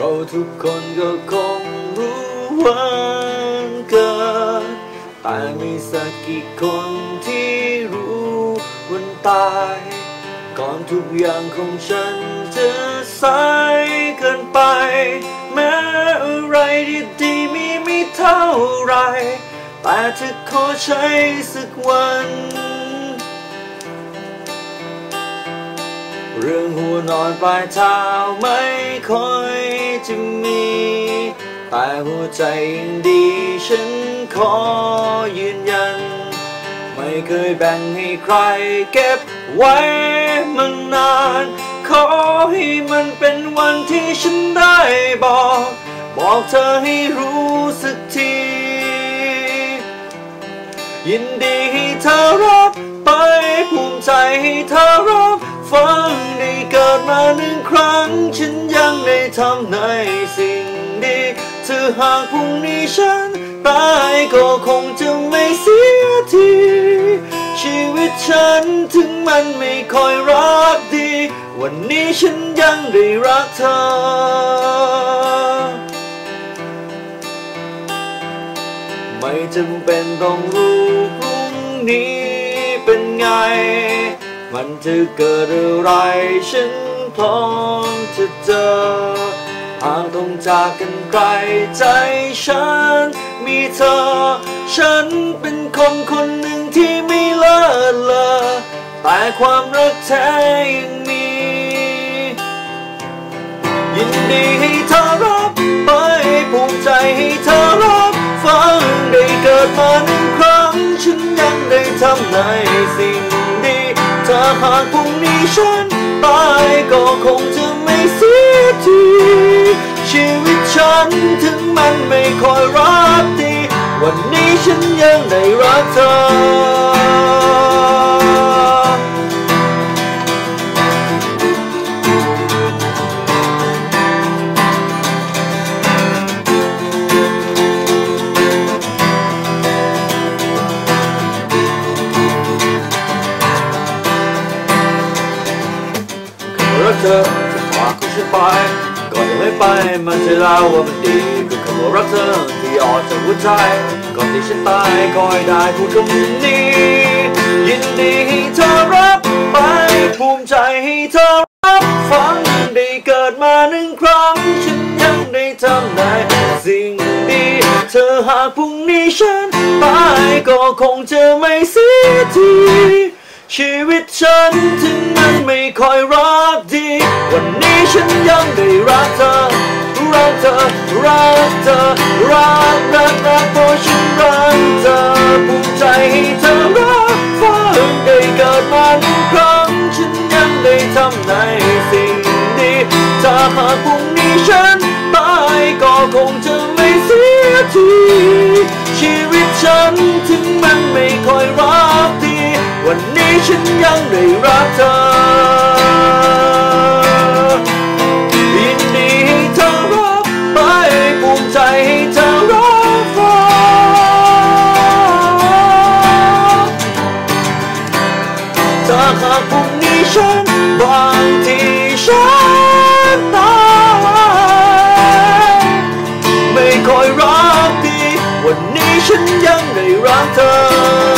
ราทุกคนก็คงรู้วันเกิดแต่มีสักกี่คนที่รู้วันตาย ก่อนทุกอย่างของฉันจะสายเกินไป แม้อะไรดีๆมีไม่เท่าไร แต่จะขอใช้สักวัน เรื่องหัวนอนปลายเท้าไม่ค่อยจะมี แต่หัวใจยังดีฉันขอยืนยัน ไม่เคยแบ่งให้ใครเก็บไว้มันนาน ขอให้มันเป็นวันที่ฉันได้บอก บอกเธอให้รู้สักที ยินดีให้เธอรับไปภูมิใจให้เธอรับ ฟังได้เกิดมาหนึ่งครั้ง ฉันยังได้ทำในสิ่งดีเธอหากพรุ่งนี้ฉันตายก็คงจะไม่เสียที ชีวิตฉันถึงมันไม่ค่อยรักดี วันนี้ฉันยังได้รักเธอไม่จำเป็นต้องรู้พรุ่งนี้เป็นไง มันจะเกิดอะไรฉันพร้อมจะเจอหากต้องจากกันไกลใจฉันมีเธอ ฉันเป็นคนคนหนึ่งที่ไม่เลิศเลอแต่ความรักแท้ยังมี ยินดีให้เธอรับไปภูมิใจให้เธอรับฟังได้เกิดมาหนึ่งครั้ง ฉันยังได้ทำในสิ่ง ถ้าหากพรุ่งนี้ฉันตายก็คงจะไม่เสียทีชีวิตฉันถึงมันไม่ค่อยรักดี วันนี้ฉันยังได้รักเธอ เธอจะพาคุณฉันไป ก่อนจะไม่ไปมันจะเล่าว่ามันดีคือคำว่ารักเธอที่ออกจากหัวใจ ก่อนที่ฉันตายก็ให้ได้พูดคำนี้ ยินดีให้เธอรับไป ภูมิใจให้เธอรับฟังได้เกิดมาหนึ่งครั้ง ฉันยังได้ทำได้สิ่งดีเธอหากพรุ่งนี้ฉันตายก็คงจะไม่เสียทีชีวิตฉันถึงมันไม่ค่อยรัก ฉันยังได้รักเธอ รักเธอ รักเธอ รักรักรักเพราะฉันรักเธอภูมิใจให้เธอรับฟังได้เกิดมาหนึ่งครั้งฉันยังได้ทำในสิ่งดีถ้าหากพรุ่งนี้ฉันตายก็คงจะไม่เสียทีชีวิตฉันถึงมันไม่ค่อยรักดี วันนี้ฉันยังได้รักเธอ หากพรุ่งนี้ฉันบางทีฉันตายไม่ค่อยรักดี วันนี้ฉันยังได้รักเธอ